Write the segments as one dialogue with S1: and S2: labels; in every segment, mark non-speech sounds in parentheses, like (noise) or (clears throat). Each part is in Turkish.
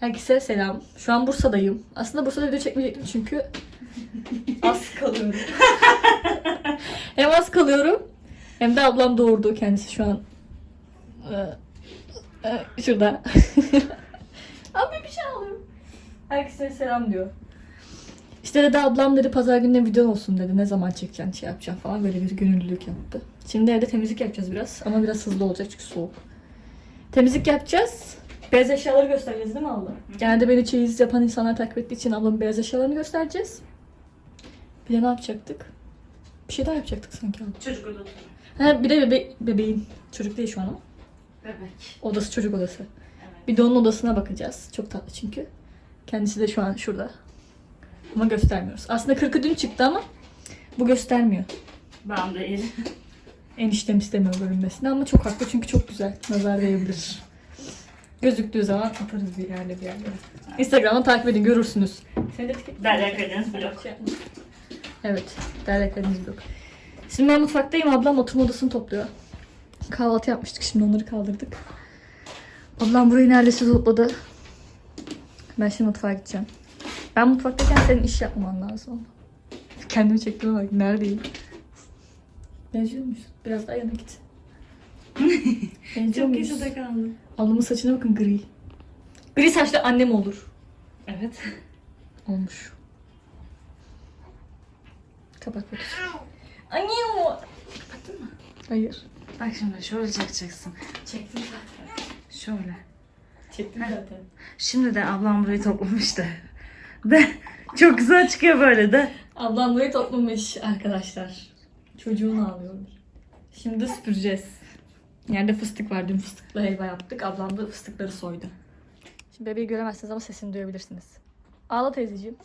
S1: Herkese selam. Şu an Bursa'dayım. Aslında Bursa'da video çekmeyecektim çünkü (laughs) az kalıyorum. (laughs) hem az kalıyorum hem de ablam doğurdu kendisi şu an. Ee, e, Şurada. (laughs) Abi bir şey alıyorum. Herkese selam diyor. İşte dedi ablam dedi pazar gününe video olsun dedi. Ne zaman çekeceksin şey yapacaksın falan böyle bir gönüllülük yaptı. Şimdi evde temizlik yapacağız biraz ama biraz hızlı olacak çünkü soğuk. Temizlik yapacağız. Beyaz eşyaları göstereceğiz değil mi abla? Genelde beni çeyiz yapan insanlar takip ettiği için ablamın beyaz eşyalarını göstereceğiz. Bir de ne yapacaktık? Bir şey daha yapacaktık sanki abla.
S2: Çocuk odası.
S1: Ha, bir de bebe bebeğin, çocuk değil şu an ama.
S2: Bebek.
S1: Odası çocuk odası.
S2: Evet.
S1: Bir de onun odasına bakacağız. Çok tatlı çünkü. Kendisi de şu an şurada. Ama göstermiyoruz. Aslında kırkı dün çıktı ama bu göstermiyor.
S2: Ben değil.
S1: Eniştem istemiyor görünmesini ama çok haklı çünkü çok güzel. Nazar değebilir. Gözüktüğü zaman atarız bir yerde bir yerlere. Instagram'dan takip edin görürsünüz. Seni de etiket-
S2: Derya Karadeniz blok.
S1: Şey. Evet. Derya Karadeniz blok. Şimdi ben mutfaktayım. Ablam oturma odasını topluyor. Kahvaltı yapmıştık. Şimdi onları kaldırdık. Ablam burayı neredeyse topladı. Ben şimdi mutfağa gideceğim. Ben mutfaktayken senin iş yapmaman lazım. Kendimi çektim bak. Neredeyim? Benziyor musun? Biraz daha yana git. Benziyor
S2: Çok
S1: muyuz?
S2: köşede kaldım.
S1: Ablamın saçına bakın gri. Gri saçlı annem olur.
S2: Evet.
S1: Olmuş. Kapat bakayım. Anne o.
S2: Kapattın mı?
S1: Hayır.
S2: Bak şimdi şöyle çekeceksin.
S1: Çektim zaten.
S2: Şöyle.
S1: Çektim zaten.
S2: Şimdi de ablam burayı toplamıştı. De çok güzel çıkıyor böyle de.
S1: Ablam burayı toplamış arkadaşlar. Çocuğunu ağlıyor. Şimdi süpüreceğiz. Yerde fıstık var. Dün fıstıklı helva yaptık. Ablam da fıstıkları soydu. Şimdi bebeği göremezsiniz ama sesini duyabilirsiniz. Ağla teyzeciğim.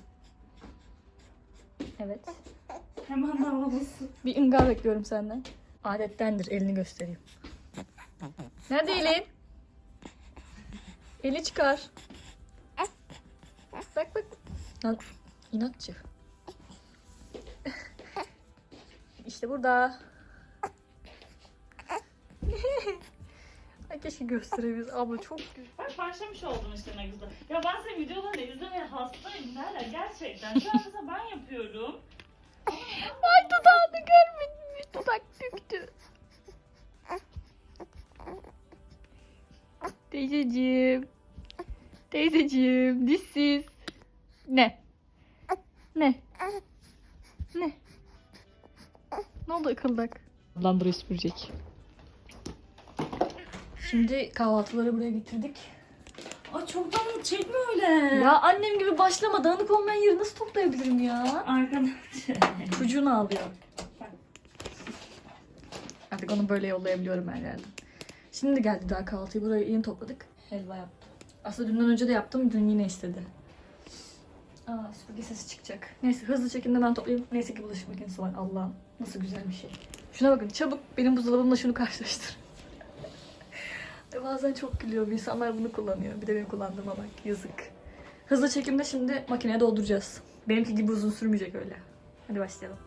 S1: Evet.
S2: Hemen davranması.
S1: Bir ıngar bekliyorum senden. Adettendir. Elini göstereyim. Nerede elin? Eli çıkar. Bak bak. Lan inatçı. işte burada. (laughs) Ay keşke gösterebiliriz. Abla çok güzel.
S2: Bak başlamış oldum işte ne güzel. Ya ben senin videolarını izlemeye hastayım Derya gerçekten. Şu an mesela ben yapıyorum.
S1: Ay dudağını görmedin mi? Dudak döktü. Teyzeciğim. Teyzeciğim. This is... Ne? Ne? Ne? Ne oldu akıldak? Burayı süpürecek. Şimdi kahvaltıları buraya getirdik.
S2: Aa çoktan çekme öyle.
S1: Ya annem gibi başlama. Dağınık olmayan yeri nasıl toplayabilirim ya?
S2: Arkadaş.
S1: Çocuğunu ağlıyor. Artık onu böyle yollayabiliyorum her yerden. Şimdi geldi daha kahvaltıyı. Burayı yeni topladık. Helva yaptım. Aslında dünden önce de yaptım. Dün yine istedi. Aa süpürge sesi çıkacak. Neyse hızlı şekilde ben toplayayım. Neyse ki bulaşık makinesi var. Allah'ım nasıl güzel bir şey. Şuna bakın çabuk benim buzdolabımla şunu karşılaştır. Ay, Bazen çok gülüyor. İnsanlar bunu kullanıyor. Bir de benim kullandığıma bak. Yazık. Hızlı çekimde şimdi makineye dolduracağız. Benimki gibi uzun sürmeyecek öyle. Hadi başlayalım.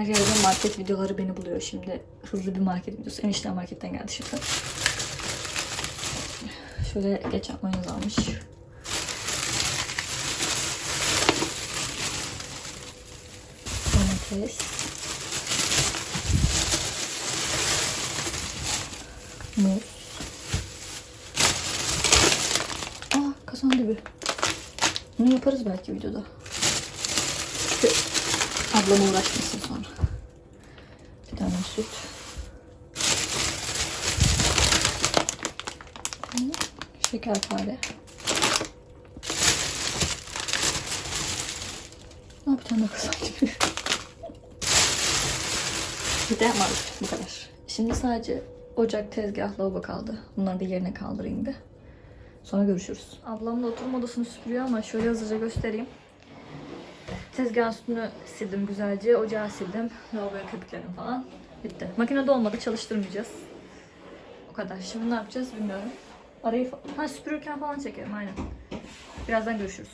S1: Her yerde market videoları beni buluyor şimdi. Hızlı bir market videosu. Enişte marketten geldi şimdi. Şöyle geç mayonez almış. Domates. Muz. Aa kazan dibi. Bunu yaparız belki videoda. Ablam uğraşmasın Şekerpare. Ne yapacağım kızım gibi. Bir de marul. Bu kadar. Şimdi sadece ocak, tezgah, lavabo kaldı. Bunları da yerine kaldırayım bir. Sonra görüşürüz. Ablam da oturma odasını süpürüyor ama şöyle hızlıca göstereyim. Tezgahın üstünü sildim güzelce. Ocağı sildim. Lavaboya köpüklerim falan. Bitti. Makinede olmadı. Çalıştırmayacağız. kadar. Şimdi ne yapacağız bilmiyorum. Arayı ha süpürürken falan çekerim aynen. Birazdan görüşürüz.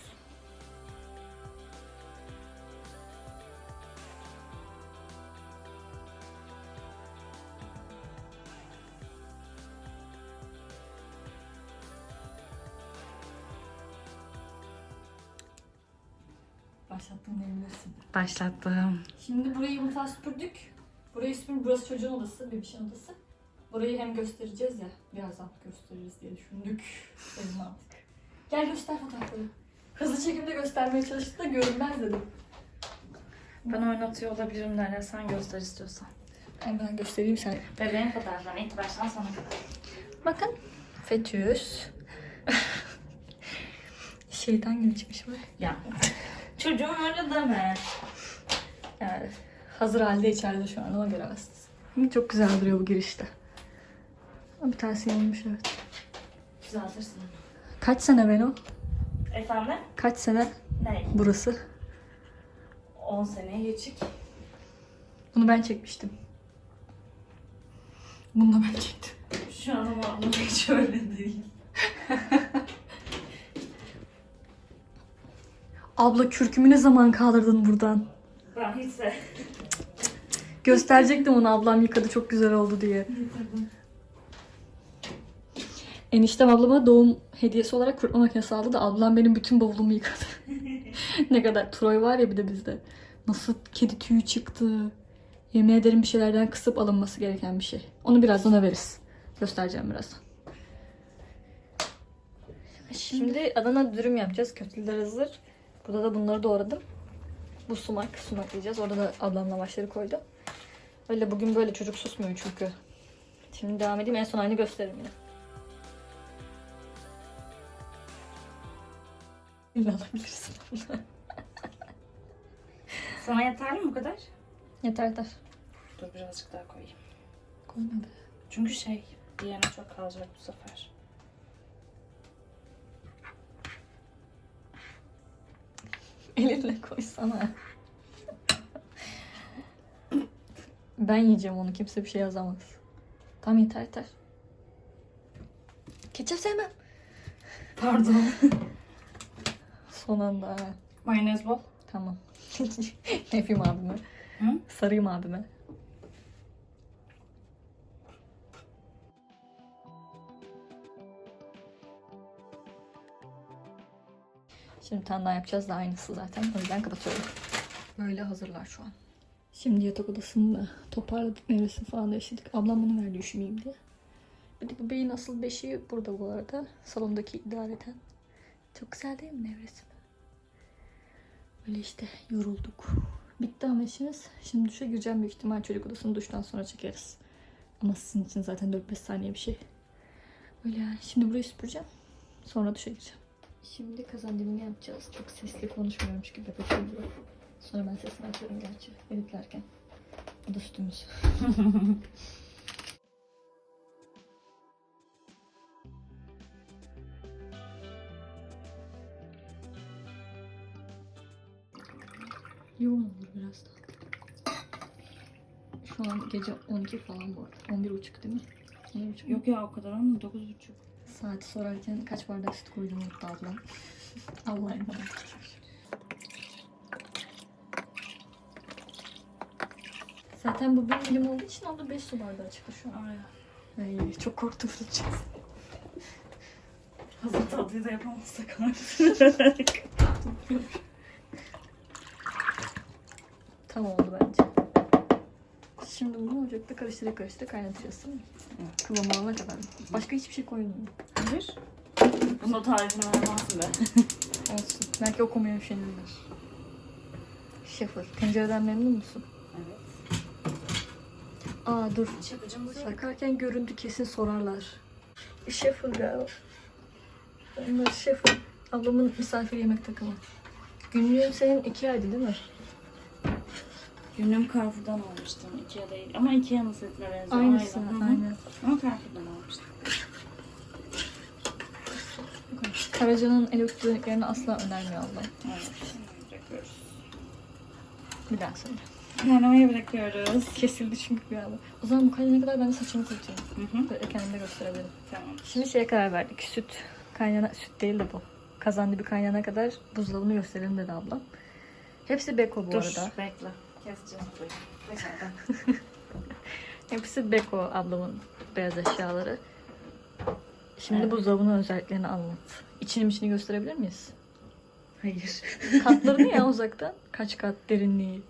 S1: Başlattım diyebilirsin.
S3: Başlattım.
S1: Şimdi burayı mutfağa süpürdük. Burayı süpür, burası çocuğun odası, bebişin odası. Burayı hem göstereceğiz ya, birazdan gösteririz diye düşündük. Dedim artık. Gel göster fotoğrafları. Hızlı çekimde göstermeye çalıştık da görünmez dedim.
S3: Ben oynatıyor olabilirim Derya. Sen göster istiyorsan.
S1: Hem ben göstereyim sen.
S3: Bebeğin fotoğraflarını ilk baştan sona kadar.
S1: Bakın. Fetüs. (laughs) Şeytan gibi çıkmış bak.
S3: Ya. Çocuğum öyle deme.
S1: Yani hazır halde içeride şu an ona göre hastası. Çok güzel duruyor bu girişte. Bir tanesi yanmış evet.
S3: Düzeltirsin.
S1: Kaç sene ben o?
S3: Efendim?
S1: Kaç sene
S3: Ne?
S1: burası?
S3: 10 seneye geçik.
S1: Bunu ben çekmiştim. Bunu da ben çektim.
S3: Şu an ama bu hiç öyle değil.
S1: Abla kürkümü ne zaman kaldırdın buradan?
S3: Ben hiç de.
S1: Gösterecektim onu ablam yıkadı çok güzel oldu diye. Eniştem ablama doğum hediyesi olarak kurutma makinesi aldı da ablam benim bütün bavulumu yıkadı. (laughs) ne kadar Troy var ya bir de bizde. Nasıl kedi tüyü çıktı. Yemin ederim bir şeylerden kısıp alınması gereken bir şey. Onu birazdan överiz. Göstereceğim birazdan. Şimdi Adana dürüm yapacağız. Köfteler hazır. Burada da bunları doğradım. Bu sumak, sumak yiyeceğiz. Orada da ablam lavaşları koydu. Öyle bugün böyle çocuk susmuyor çünkü. Şimdi devam edeyim en son aynı gösteririm yine. İlla alabilirsin. (laughs)
S3: Sana yeterli mi bu kadar?
S1: yeter yeter.
S3: Dur birazcık daha koyayım.
S1: Koyma be.
S3: Çünkü şey diğerine çok kalacak bu sefer. (laughs)
S1: Elinle koysana. ben yiyeceğim onu. Kimse bir şey yazamaz. Tamam yeter yeter. Ketçap sevmem.
S3: Pardon. (laughs)
S1: Son anda.
S3: Mayonez bol.
S1: Tamam. (laughs) ne yapayım abime?
S3: Hı?
S1: Sarayım abime. Şimdi bir tane daha yapacağız da aynısı zaten. O yüzden kapatıyorum. Böyle hazırlar şu an. Şimdi yatak odasını da toparladık. Nevresini falan değiştirdik. Ablam bunu verdi üşümeyeyim diye. Bir de bebeğin asıl beşiği burada bu arada. Salondaki idareten. Çok güzel değil mi nevresi? Öyle işte yorulduk. Bitti ama işimiz. Şimdi duşa gireceğim büyük ihtimal çocuk odasını duştan sonra çekeriz. Ama sizin için zaten 4-5 saniye bir şey. Öyle yani. Şimdi burayı süpüreceğim. Sonra duşa gireceğim. Şimdi kazan dibini yapacağız. Çok sesli konuşmuyormuş gibi yapacağım. Sonra ben sesini açarım gerçi editlerken. Bu da sütümüz. (laughs) Yoğun olur biraz da. Şu an gece 12 falan bu arada. 11 buçuk değil mi? 11 buçuk.
S3: Yok ya o kadar ama 9.30.
S1: Saati sorarken kaç bardak süt koyduğumu unuttu ablam. Allah'a emanet. Zaten bu bir milim olduğu için onda 5 su bardağı çıktı şu an.
S3: Ay.
S1: Ay, çok korktum tutacağız.
S3: Hazır tatlıyı da yapamazsak (laughs)
S1: Tam oldu bence. Şimdi bunu ocakta karıştıra karıştıra kaynatacağız değil mi? Kıvam alana kadar. Başka hiçbir şey koymuyorum.
S3: Hayır. Bunda tarifini vermezsin be. (laughs)
S1: Olsun. Belki okumaya üşenirler. Şefir. Tencereden memnun musun?
S3: Evet.
S1: Aa dur. Bakarken görüntü kesin sorarlar. Şefir galiba. Onlar şefir. Ablamın misafir yemek takımı. Günlüğün senin iki aydı değil mi?
S3: Günlüğüm Carrefour'dan almıştım. Ikea değil. Ama Ikea'nın setine benziyor.
S1: Aynısı.
S3: Hı.
S1: Aynen.
S3: Ama Carrefour'dan almıştım.
S1: Karaca'nın elektroniklerini asla önermiyor ablam.
S3: Evet. Yapıyoruz.
S1: Bir daha söyle.
S3: Kaynamaya bırakıyoruz.
S1: Kesildi çünkü bir anda. O zaman bu kaynana kadar ben de saçımı kurutayım.
S3: Hı hı.
S1: Böyle kendime gösterebilirim.
S3: Tamam.
S1: Şimdi şeye karar verdik. Süt kaynana, süt değil de bu. Kazandı bir kaynana kadar buzdolabını gösterelim dedi ablam. Hepsi beko bu
S3: Dur
S1: arada.
S3: bekle. Keseceğim burayı. (laughs)
S1: Hepsi beko ablamın beyaz eşyaları. Şimdi
S3: Evet.
S1: buzdolabının özelliklerini anlat. İçini içini gösterebilir miyiz?
S3: Hayır.
S1: Katlarını ya (laughs) uzaktan. Kaç kat derinliği.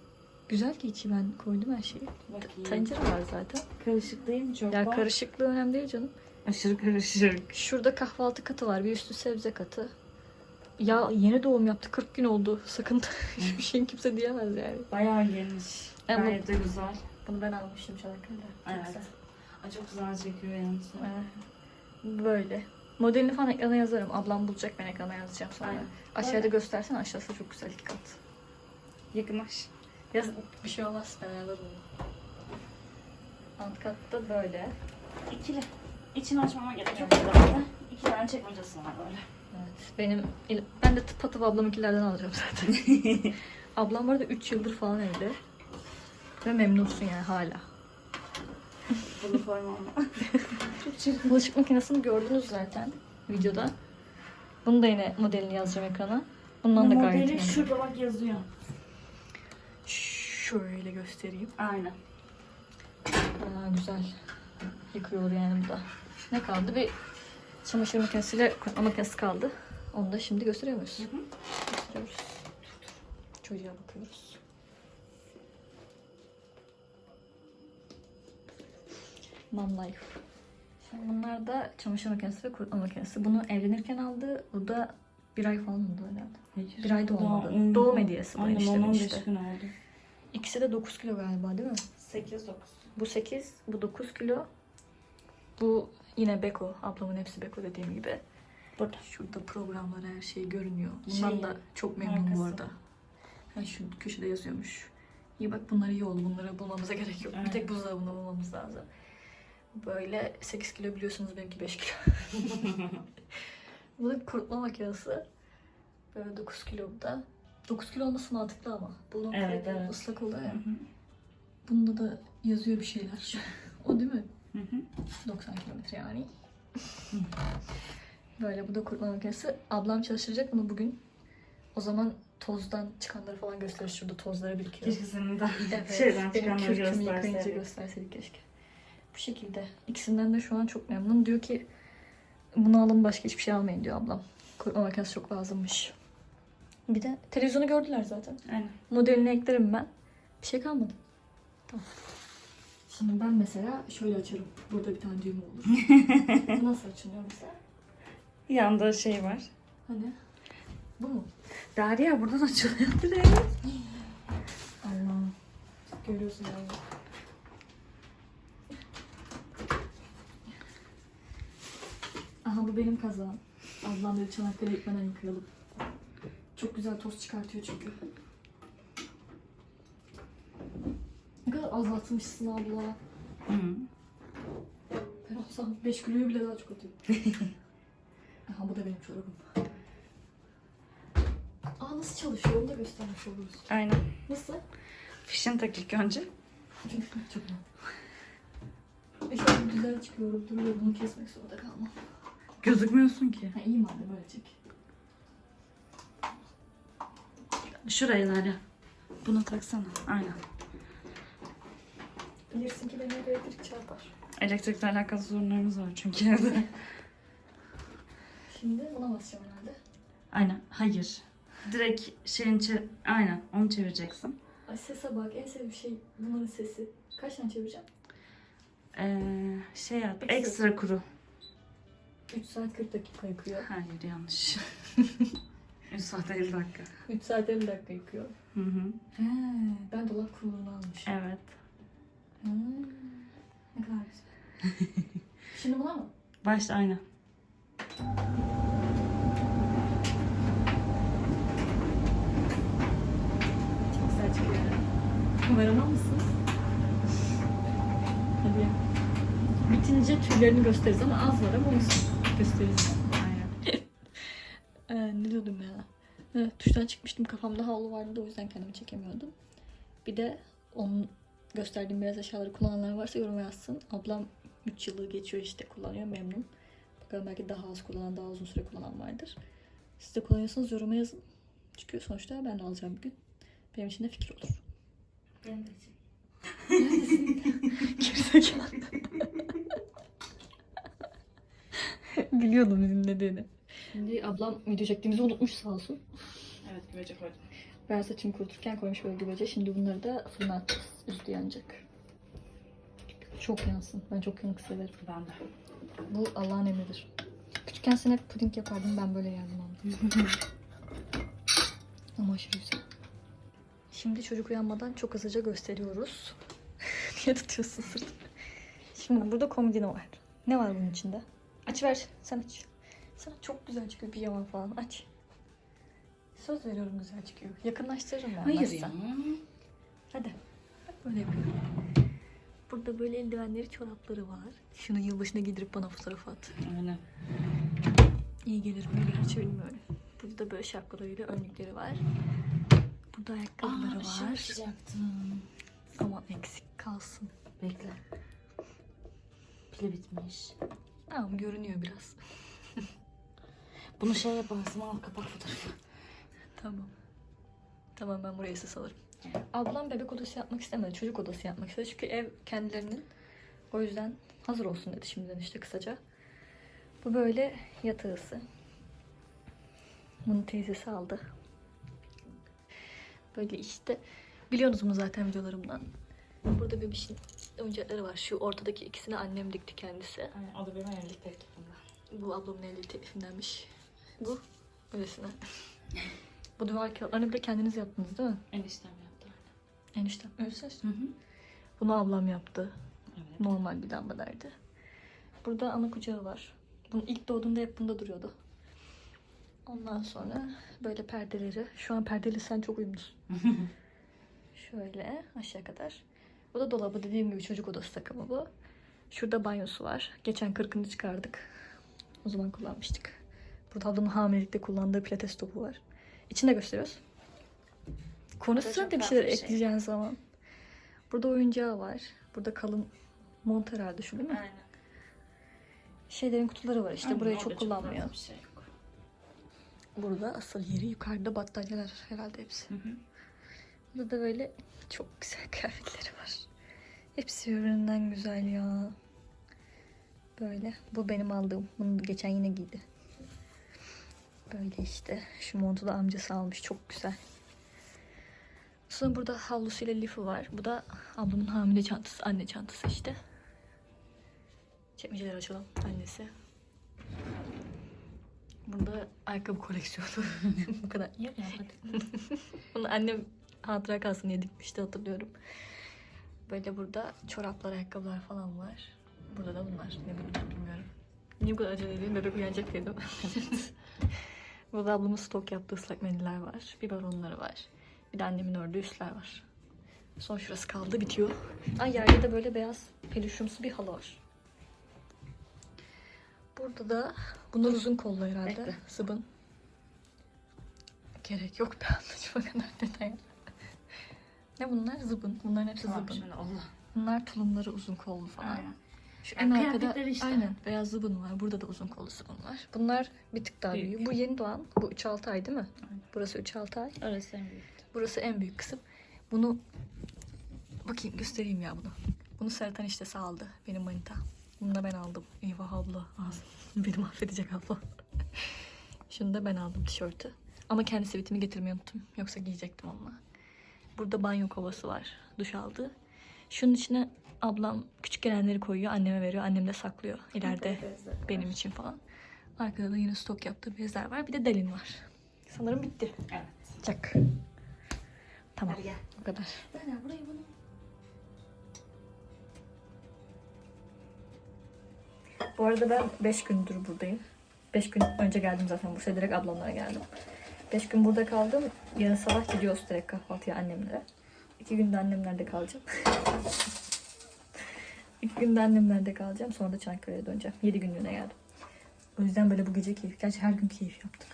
S1: Güzel ki içi ben koydum her şeyi.
S3: Bakayım.
S1: Tencere var zaten.
S3: Karışık değil mi çok?
S1: Ya
S3: var?
S1: karışıklığı önemli değil canım.
S3: Aşırı karışık.
S1: Şurada kahvaltı katı var. Bir üstü sebze katı. Ya yeni doğum yaptı. 40 gün oldu. Sakın (laughs) hiçbir şeyin kimse diyemez yani.
S3: Bayağı geniş.
S1: Ama-
S3: Gayet de güzel.
S1: Bunu ben almıştım. Çok
S3: Evet.
S1: güzel.
S3: Ay, çok güzel çekiyor yalnız.
S1: Böyle. Modelini falan ekrana yazarım. Ablam bulacak ben ekrana yazacağım sonra.
S3: Aynen.
S1: Aşağıda
S3: Böyle.
S1: göstersen aşağısı çok güzel iki kat.
S3: Yakınlaş.
S1: Yaz bir şey olmaz ben onu. Alt katta böyle.
S3: İkili. İçini açmama gerek yok. İki tane çekmecesi var böyle.
S1: Evet. Benim ben de tıpatıp ablamınkilerden alacağım zaten. (laughs) Ablam bu arada 3 yıldır falan evde. Ve memnunsun yani hala.
S3: Bunu koymam. çok çirkin.
S1: Bulaşık makinesini gördünüz zaten videoda. Bunu da yine modelini yazacağım ekrana. Bundan da gayet
S3: Modeli
S1: memnunum.
S3: şurada bak yazıyor.
S1: Şöyle göstereyim.
S3: Aynen.
S1: Aa, güzel. Yıkıyor yani bu da. Ne kaldı? Bir çamaşır makinesiyle kurutma makinesi kaldı. Onu da şimdi gösteriyor muyuz?
S3: Hı hı.
S1: Gösteriyoruz. Çocuğa bakıyoruz. Mom life. Şimdi bunlar da çamaşır makinesi ve kurutma makinesi. Bunu evlenirken aldı. Bu da bir ay falan oldu herhalde.
S3: Hayır.
S1: Bir ay da olmadı.
S3: Doğum-
S1: Doğum hediyesi bu eniştemin
S3: 15
S1: işte.
S3: gün oldu.
S1: İkisi de 9 kilo galiba değil mi?
S3: 8-9.
S1: Bu 8, bu 9 kilo. Bu yine Beko. Ablamın hepsi Beko dediğim gibi.
S3: Burada.
S1: Şurada programlar her şey görünüyor. Bundan
S3: Şey,
S1: da çok memnunum bu
S3: markası.
S1: arada. Ha, şu köşede yazıyormuş. İyi bak bunlar iyi oldu. Bunları bulmamıza gerek yok. Bir
S3: Evet.
S1: tek buzdolabını bulmamız lazım. Böyle 8 kilo biliyorsunuz benimki 5 kilo. (laughs) bu da kurutma makinesi. Böyle 9 kilo bu da. 9 kilo olması mantıklı ama. Bunun
S3: Evet, evet.
S1: ıslak oluyor ya. Bunda da yazıyor bir şeyler. (laughs) O değil mi?
S3: Hı hı.
S1: 90 kilometre yani. Böyle bu da kurutma makinesi. Ablam çalıştıracak bunu bugün. O zaman tozdan çıkanları falan gösterir. Şurada tozları birikiyor.
S3: Keşke senin de
S1: Evet. (laughs)
S3: şeyden
S1: benim
S3: çıkanları
S1: kürkümü yıkayınca
S3: gösterseydik.
S1: gösterseydik keşke. Bu şekilde. İkisinden de şu an çok memnun. Diyor ki bunu alın başka hiçbir şey almayın diyor ablam. Kurutma makinesi çok lazımmış. Bir de televizyonu gördüler zaten.
S3: Aynen.
S1: Modelini eklerim ben. Bir şey kalmadı. Tamam. Şimdi ben mesela şöyle açarım. Burada bir tane düğme olur. (laughs) Bu nasıl açılıyor mesela?
S3: Yanında şey var.
S1: Hani? Bu mu?
S3: Derya buradan açılıyor direkt.
S1: Allah'ım. Görüyorsun yani. Aha bu benim kazağım. Ablam dedi Çanakkale gitmeden yıkayalım. Çok güzel toz çıkartıyor çünkü. Ne kadar azaltmışsın abla.
S3: Hı.
S1: Ben olsam 5 kiloyu bile daha çok atıyorum. (laughs) Aha bu da benim çorabım. Aa nasıl çalışıyor onu da göstermiş oluruz.
S3: Aynen.
S1: Nasıl?
S3: Fişini tak ilk önce. (laughs)
S1: Çok. E şu an güzel çıkıyorum. Duruyor bunu kesmek zorunda kalmam.
S3: Gözükmüyorsun ki.
S1: Ha iyi madem öyle çek.
S3: Şuraya Derya. Bunu taksana. Aynen.
S1: Bilirsin ki beni elektrik çarpar.
S3: Elektrikle alakalı sorunlarımız var çünkü evde. (laughs)
S1: Şimdi buna basacağım herhalde.
S3: Aynen. Hayır. Direkt şeyin çe- Aynen. Onu çevireceksin.
S1: Ay sese bak en sevdiğim şey bunların sesi. Kaç tane çevireceğim?
S3: Ee, şey yap.
S1: Ekstra.
S3: Ekstra kuru.
S1: 3 saat 40 dakika yıkıyor.
S3: Hayır yanlış. (laughs) 3 saat 50 dakika.
S1: 3 saat 50 dakika yıkıyor.
S3: Hı hı.
S1: He, ben dolap kuruluğunu almışım.
S3: Evet.
S1: Hmm, ne kadar güzel. (laughs) Şimdi buna mı?
S3: Başla aynen.
S1: Çok güzel çıkıyor. Kameraman mısın? Hadi ya. Bitince tüylerini gösteririz ama az var ama olsun. Gösteririz.
S3: Aynen. (laughs)
S1: Ee, ne diyordum ya? Evet, tuştan çıkmıştım kafamda havlu vardı da o yüzden kendimi çekemiyordum. Bir de Onun gösterdiğim beyaz eşyaları kullananlar varsa yoruma yazsın. Ablam 3 yılı geçiyor işte kullanıyor memnun. Bakalım belki daha az kullanan, daha uzun süre kullanan vardır. Siz de kullanıyorsanız yoruma yazın. Çünkü sonuçta ben de alacağım bir gün. Benim için de fikir olur.
S3: Ben de
S1: Gerizekalı. (laughs) Biliyordum bizim dediğini. Şimdi ablam video çektiğimizi unutmuş sağ olsun.
S2: Evet güvece koydum.
S1: Ben saçımı kuruturken koymuş böyle güvece. Şimdi bunları da fırına atacağız. Üstü yanacak. Çok yansın. Ben çok yanık severim.
S2: Ben de.
S1: Bu Allah'ın emridir. Küçükken sen hep puding yapardın. Ben böyle yerdim aldım. (laughs) Ama aşırı güzel. Şimdi çocuk uyanmadan çok hızlıca gösteriyoruz. (laughs) Niye tutuyorsun sırtını? Şimdi burada komodino var. Ne var bunun içinde? Aç ver. Sen aç. Sana çok güzel çıkıyor pijama falan. Aç. Söz veriyorum güzel çıkıyor. Yakınlaştırırım ben.
S3: Hayır ya.
S1: Hadi. Bak böyle yapıyorum. Burada böyle eldivenleri, çorapları var. Şunu yılbaşına giydirip bana fotoğraf at.
S3: Aynen.
S1: İyi gelir mi gerçi bilmiyorum. Burada böyle şapkalarıyla önlükleri var. Burada ayakkabıları
S3: Aa,
S1: var.
S3: açacaktım.
S1: Ama eksik kalsın.
S3: Bekle. Pili bitmiş.
S1: Tamam görünüyor biraz.
S3: Bunu şey yaparsın al kapak fotoğrafı.
S1: Tamam. Tamam ben buraya ses alırım. Ablam bebek odası yapmak istemedi. Çocuk odası yapmak istedi. Çünkü ev kendilerinin. O yüzden hazır olsun dedi şimdiden işte kısaca. Bu böyle yatağısı. Bunu teyzesi aldı. Böyle işte. Biliyorsunuz bunu zaten videolarımdan. Burada bebişin oyuncakları var. Şu ortadaki ikisini annem dikti kendisi.
S3: Aynen o da benim evlilik teklifimde.
S1: Bu ablamın evlilik teklifindenmiş. Bu öylesine. Bu duvar kağıtlarını bile kendiniz yaptınız değil mi?
S3: Eniştem.
S1: Eniştem. Öylesine.
S3: Hı hı.
S1: Bunu ablam yaptı.
S3: Evet.
S1: Normal bir lambalardı. Burada ana kucağı var. Bunun ilk doğduğunda hep bunda duruyordu. Ondan sonra böyle perdeleri. Şu an perdeli sen çok uyumlusun. (laughs) Şöyle aşağı kadar. Bu da dolabı dediğim gibi çocuk odası takımı bu. Şurada banyosu var. Geçen kırkını çıkardık. O zaman kullanmıştık. Burada ablamın hamilelikte kullandığı pilates topu var. İçinde gösteriyoruz. Konuşsana
S3: çok
S1: da bir şeyler
S3: şey.
S1: ekleyeceğin zaman. Burada oyuncağı var. Burada kalın mont herhalde şu değil mi?
S3: Aynen.
S1: Şeylerin kutuları var işte.
S3: Aynen,
S1: Burayı çok kullanmıyor.
S3: Bir şey yok.
S1: Burada asıl yeri yukarıda battaniyeler herhalde hepsi.
S3: Hı hı.
S1: Burada da böyle çok güzel (laughs) kıyafetleri var. Hepsi birbirinden güzel ya. Böyle. Bu benim aldığım. Bunu geçen yine giydi. Böyle işte. Şu montu da amcası almış. Çok güzel. Sonra burada havlusuyla lifi var. Bu da ablamın hamile çantası. Anne çantası işte. Çekmeceleri açalım. Annesi. Burada ayakkabı koleksiyonu. (laughs) Bu kadar.
S3: Hadi. (laughs)
S1: Bunu annem hatıra kalsın diye dikmişti hatırlıyorum. Böyle burada çoraplar, ayakkabılar falan var. Burada da bunlar. Ne bileyim bilmiyorum. Niye bu kadar acele edeyim? Bebek uyanacak dedim. (laughs) burada ablamın stok yaptığı ıslak mendiller var. Biberonları var. Bir de annemin ördüğü üstler var. Son şurası kaldı bitiyor. Ay yerde de böyle beyaz peluşumsu bir halı var. Burada da bunlar uzun kollu herhalde.
S3: Bekle.
S1: Sıbın. Gerek yok be anlayacağım o kadar detay. ne bunlar? Zıbın. Bunların hepsi
S3: Tamam
S1: zıbın.
S3: Allah.
S1: Bunlar tulumları uzun kollu falan.
S3: Aynen.
S1: Şu en arkada
S3: işte.
S1: aynen beyaz zıbın var. Burada da uzun kollu zıbın var. Bunlar bir tık daha
S3: Büyük.
S1: büyüğü. Bu yeni doğan. Bu 3-6 ay değil mi?
S3: Aynen.
S1: Burası 3-6 ay.
S3: Orası en büyüktü.
S1: Burası en büyük kısım. Bunu bakayım göstereyim ya bunu. Bunu Sertan işte aldı. Benim manita. Bunu da ben aldım. Eyvah abla. Ağzım. (laughs) Beni mahvedecek abla. (laughs) Şunu da ben aldım tişörtü. Ama kendi sivitimi getirmeyi unuttum. Yoksa giyecektim onunla. Burada banyo kovası var. Duş aldı. Şunun içine ablam küçük gelenleri koyuyor. Anneme veriyor. Annem de saklıyor. İleride benim için falan. Arkada da yine stok yaptığı bezler var. Bir de delin var. Sanırım bitti.
S3: Evet.
S1: Çak. Tamam.
S3: Hadi gel.
S1: Bu kadar.
S3: Derya burayı bunu.
S1: Bu arada ben 5 gündür buradayım. 5 gün önce geldim zaten Bursa'ya direkt ablamlara geldim. 5 gün burada kaldım. Yarın sabah gidiyoruz direkt kahvaltıya annemlere. 2 günde annemlerde kalacağım. (laughs) 2 günde annemlerde kalacağım. Sonra da Çankırı'ya döneceğim. 7 günlüğüne geldim. O yüzden böyle bu gece keyif. Gerçi her gün keyif yaptık.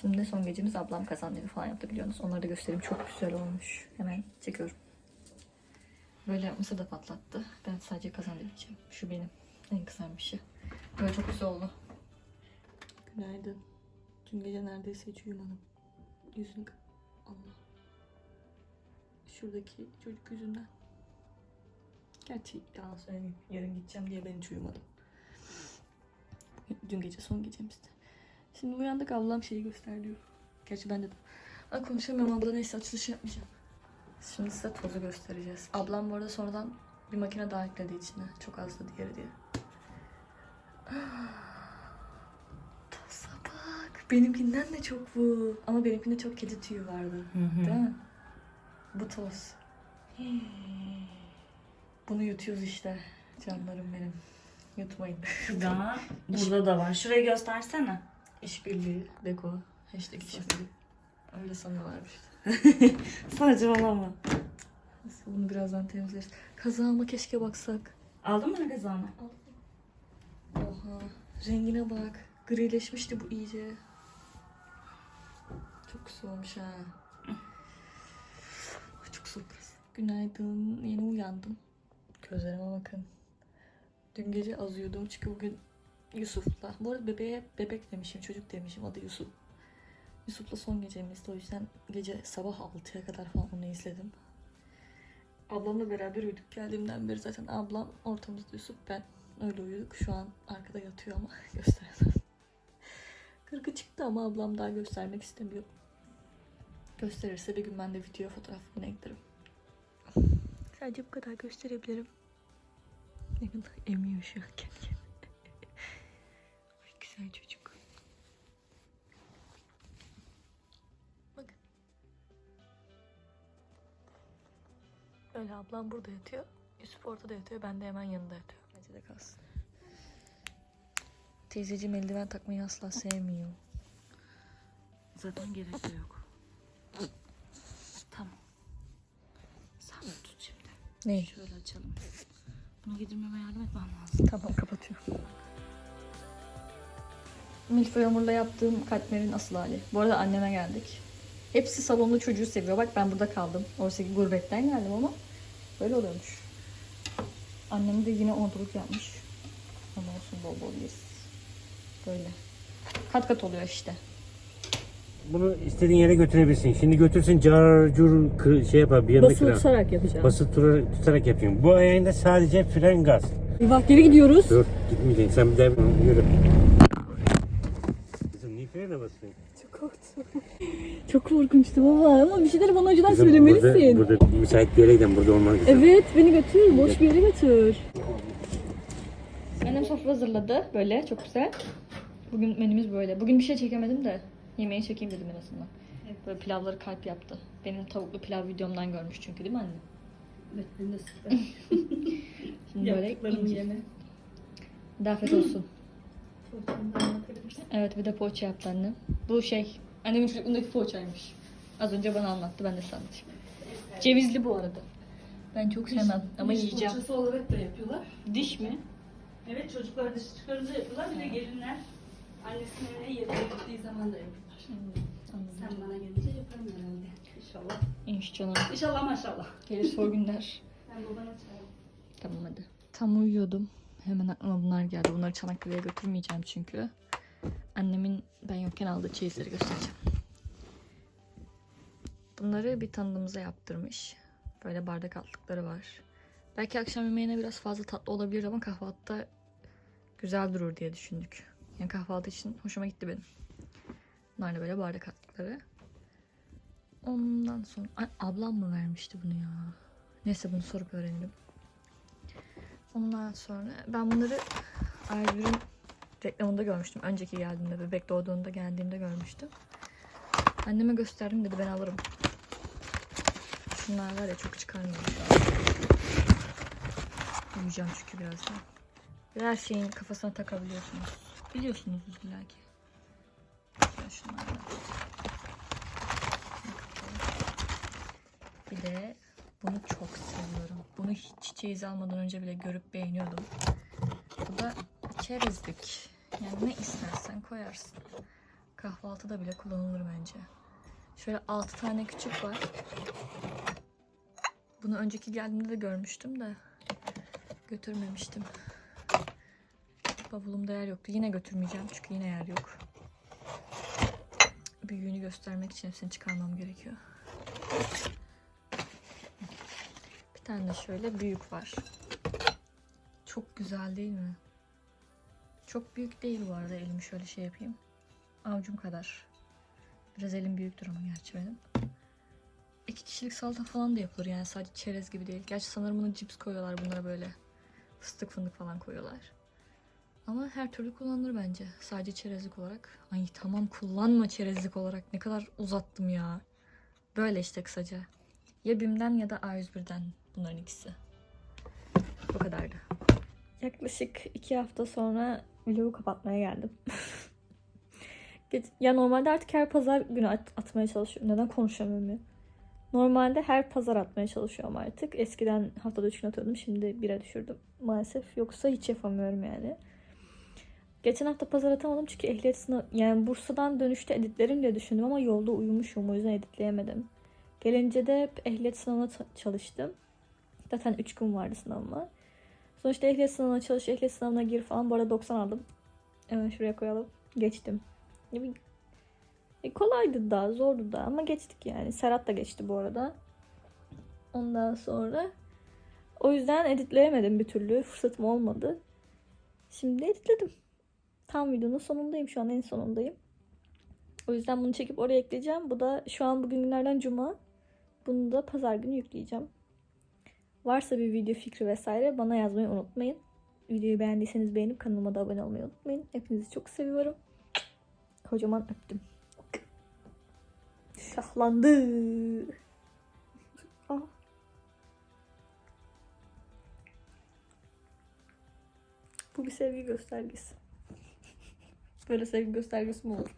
S1: Şimdi son gecemiz ablam kazandı falan yaptı biliyorsunuz. Onları da göstereyim. Çok güzel olmuş. Hemen çekiyorum. Böyle yapmasa da patlattı. Ben sadece kazandı diyeceğim. Şu benim en kızarmışı. Böyle çok güzel oldu. Günaydın. Dün gece neredeyse hiç uyumadım. Yüzünü... Allah. Şuradaki çocuk yüzünden. Gerçi yalan söyleyeyim. Yarın gideceğim diye ben hiç uyumadım. Dün gece son gecemizdi. Şimdi uyandık ablam şeyi göster diyor. Gerçi ben de Ay konuşamıyorum abla neyse açılış yapmayacağım. Şimdi size tozu göstereceğiz. Ablam bu arada sonradan bir makine daha ekledi içine. Çok azdı diğeri diye. (gasps) Toza bak. Benimkinden de çok bu. Ama benimkinde çok kedi tüyü vardı. Değil mi? Bu toz. Bunu yutuyoruz işte. Canlarım benim. Yutmayın.
S3: Şurada, burada da var. Şurayı göstersene.
S1: İşbirliği, deko, hashtag işbirliği. Öyle sanıyorlarmış. (laughs)
S3: Saçmalama.
S1: Neyse, Bunu birazdan temizleriz. Kazağıma keşke baksak.
S3: Aldın mı kazanı?
S1: Oha. Rengine bak. Grileşmişti bu iyice. Çok güzel olmuş ha. Çok soğuk. Günaydın. Yeni uyandım. Gözlerime bakın. Dün gece az uyudum çünkü bugün Yusuf'la. Bu arada bebeğe bebek demişim, çocuk demişim. Adı Yusuf. Yusuf'la son gecemizdi. O yüzden gece sabah 6'ya kadar falan onu izledim. Ablamla beraber uyuduk. Geldiğimden beri zaten ablam ortamızda Yusuf ben. Öyle uyuduk. Şu an arkada yatıyor ama (laughs) gösteremem. Kırkı çıktı ama ablam daha göstermek istemiyor. Gösterirse bir gün ben de video fotoğrafını eklerim. Sadece bu kadar gösterebilirim. Ne kadar emiyor şu an kendini. (laughs) Ay güzel çocuk. Bakın. Böyle ablam burada yatıyor. Yusuf ortada yatıyor. Ben de hemen yanında yatıyorum. Bence de kalsın. Teyzeciğim eldiven takmayı asla sevmiyor.
S3: Zaten gerek de yok. Tamam. Sen de tut şimdi.
S1: Ne?
S3: Şöyle açalım. Bunu giydirmeme yardım etmem lazım.
S1: Tamam kapatıyorum. Milföy hamurla yaptığım katmerin asıl hali. Bu arada anneme geldik. Hepsi salonda çocuğu seviyor. Bak ben burada kaldım. Oysa ki gurbetten geldim ama böyle oluyormuş. Annem de yine orduluk yapmış. Ama olsun bol bol yeriz. Böyle. Kat kat oluyor işte.
S4: Bunu istediğin yere götürebilirsin. Şimdi götürsün car cur kır- şey yapar bir yanında
S1: Basılı
S4: kırar.
S1: tutarak yapacağım.
S4: Basılı tutarak, tutarak yapayım. Bu ayağında sadece fren gaz.
S1: Bak geri gidiyoruz.
S4: Dur gitmeyeceksin sen bir de yürü. Kızım niye frene basıyorsun?
S1: Çok korktum. Çok korkunçtu baba ama bir şeyleri bana önceden
S4: Kızım
S1: söylemelisin.
S4: burada, burada müsait bir yere gidelim. Burada olmaz kızım.
S1: Evet beni götür. Boş bir yere götür. Annem sofra hazırladı. Böyle çok güzel. Bugün menümüz böyle. Bugün bir şey çekemedim de yemeği çekeyim dedim en azından. Böyle pilavları kalp yaptı. Benim tavuklu pilav videomdan görmüş çünkü değil mi anne?
S2: Evet, benim de süper. (laughs)
S1: Şimdi böyle
S2: Yaptıklarım yeme.
S1: Afiyet olsun. (clears throat)
S2: Bakabilirsin.
S1: Evet bir de poğaça yaptı annem. Bu şey annemin çocukluğundaki poğaçaymış. Az önce bana anlattı ben de sandım. Cevizli bu arada. Ben çok sevmem ama
S2: Diş
S1: yiyeceğim.
S2: fırçası olarak da yapıyorlar.
S1: Diş mi?
S2: Evet çocuklar dış çıkarınca yapıyorlar. Bir de gelinler annesinin evine yemeğe gittiği zaman da yapıyorlar. Sen bana gelince yaparım herhalde. İnşallah.
S1: İnşallah.
S2: İnşallah maşallah.
S1: Gelirse o günler. (laughs)
S2: Ben babana çağırırım.
S1: Tamam hadi. Tam uyuyordum. Hemen aklıma bunlar geldi. Bunları Çanakkale'ye götürmeyeceğim çünkü. Annemin ben yokken aldığı çeyizleri göstereceğim. Bunları bir tanıdığımıza yaptırmış. Böyle bardak altlıkları var. Belki akşam yemeğine biraz fazla tatlı olabilir ama kahvaltıda güzel durur diye düşündük. Yani kahvaltı için hoşuma gitti benim. Bunlar böyle bardak altlıkları. Ondan sonra... Ay, ablam mı vermişti bunu ya? Neyse bunu sorup öğrenelim. Ondan sonra ben bunları Aygür'ün reklamında görmüştüm. Önceki geldiğimde, bebek doğduğunda geldiğimde görmüştüm. Anneme gösterdim dedi ben alırım. Şunlar var ya çok çıkarmıyor. Uyuyacağım çünkü birazdan. Her şeyin kafasına takabiliyorsunuz. Biliyorsunuz illa ki. Şöyle şunlardan. Bir de bunu çok seviyorum. Bunu hiç çeyiz almadan önce bile görüp beğeniyordum. Bu da çerezlik. Yani ne istersen koyarsın. Kahvaltıda bile kullanılır bence. Şöyle 6 tane küçük var. Bunu önceki geldiğimde de görmüştüm de götürmemiştim. Bavulumda yer yoktu. Yine götürmeyeceğim çünkü yine yer yok. Büyüğünü göstermek için hepsini çıkarmam gerekiyor. Bir tane de şöyle büyük var. Çok güzel değil mi? Çok büyük değil bu arada elimi şöyle şey yapayım. Avucum kadar. Biraz elim büyüktür ama gerçi benim. İki kişilik salata falan da yapılır yani sadece çerez gibi değil. Gerçi sanırım bunu cips koyuyorlar bunlara böyle. Fıstık fındık falan koyuyorlar. Ama her türlü kullanılır bence. Sadece çerezlik olarak. Ay tamam kullanma çerezlik olarak. Ne kadar uzattım ya. Böyle işte kısaca. Ya BİM'den ya da A101'den bunların ikisi. Bu kadardı. Yaklaşık iki hafta sonra vlogu kapatmaya geldim. (laughs) Ya normalde artık her pazar günü at- atmaya çalışıyorum. Neden konuşamıyorum ya? Normalde her pazar atmaya çalışıyorum artık. Eskiden haftada üç gün atıyordum. Şimdi bire düşürdüm. Maalesef. Yoksa hiç yapamıyorum yani. Geçen hafta pazar atamadım çünkü ehliyet sınavı... Yani Bursa'dan dönüşte editlerim diye düşündüm ama yolda uyumuşum. O yüzden editleyemedim. Gelince de ehliyet sınavına çalıştım. Zaten 3 gün vardı sınavıma. Sonuçta ehliyet sınavına çalış, ehliyet sınavına gir falan. Bu arada 90 aldım. Hemen şuraya koyalım. Geçtim. E, kolaydı da, zordu da ama geçtik yani. Serhat da geçti bu arada. Ondan sonra o yüzden editleyemedim bir türlü. Fırsatım olmadı. Şimdi editledim. Tam videonun sonundayım. Şu an en sonundayım. O yüzden bunu çekip oraya ekleyeceğim. Bu da şu an bugün günlerden cuma. Bunu da pazar günü yükleyeceğim. Varsa bir video fikri vesaire bana yazmayı unutmayın. Videoyu beğendiyseniz beğenip kanalıma da abone olmayı unutmayın. Hepinizi çok seviyorum. Kocaman öptüm. Şahlandı. (laughs) Ah. Bu bir sevgi göstergesi. Espero que vocês gostaram desse mundo.